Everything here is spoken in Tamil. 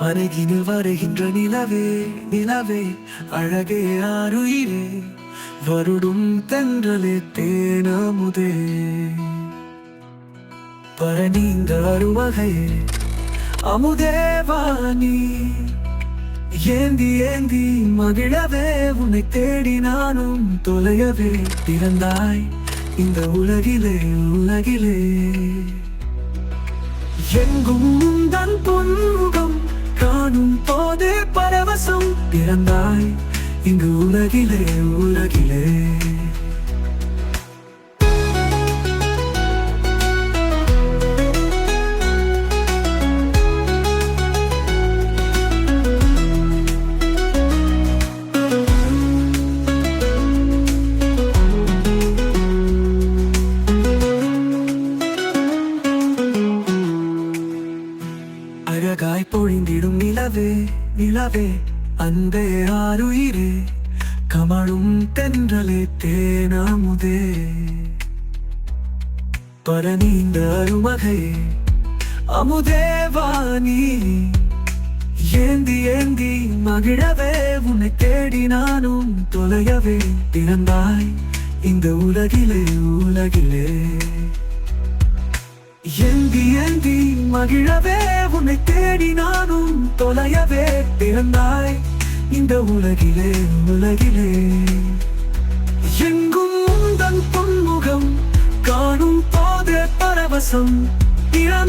அருகினில் வருகின்ற நிலவே நிலவே அழகே ஆறுயிரே வருடும் தென்றலே தேனாமுதே. பரநீந்த அருவகையே அமுதே வாணி ஏந்தி ஏந்தி மகிழவே உன்னை தேடி நானும் தொலையவே. பிறந்தாய் இந்த உலகிலே உலகிலே. எங்கும் தன் பொன்முகம் காணும் போதே பரவசம் பிறந்தாய். இங்கு உலகிலே உலகிலே. அழகாய் பொழிந்திடும் நிலவே நிலவே அன்பே ஆறுயிரே கமழும் தென்றலே தேனாமுதே. பரநீந்த அருமகையே அமுதே வாணி ஏந்தி ஏந்தி மகிழவே உன்னை தேடி நானும் தொலையவே பிறந்தாய் இந்த உலகிலே உலகிலே. ஏந்தி ஏந்தி மகிழவே உன்னை தேடி நானும் தொலையவே பிறந்தாய். இந்த உலகிலே உலகிலே. எங்கும் உந்தன் பொன்முகம் காணும் போதே பரவசம் பிறந்தாய்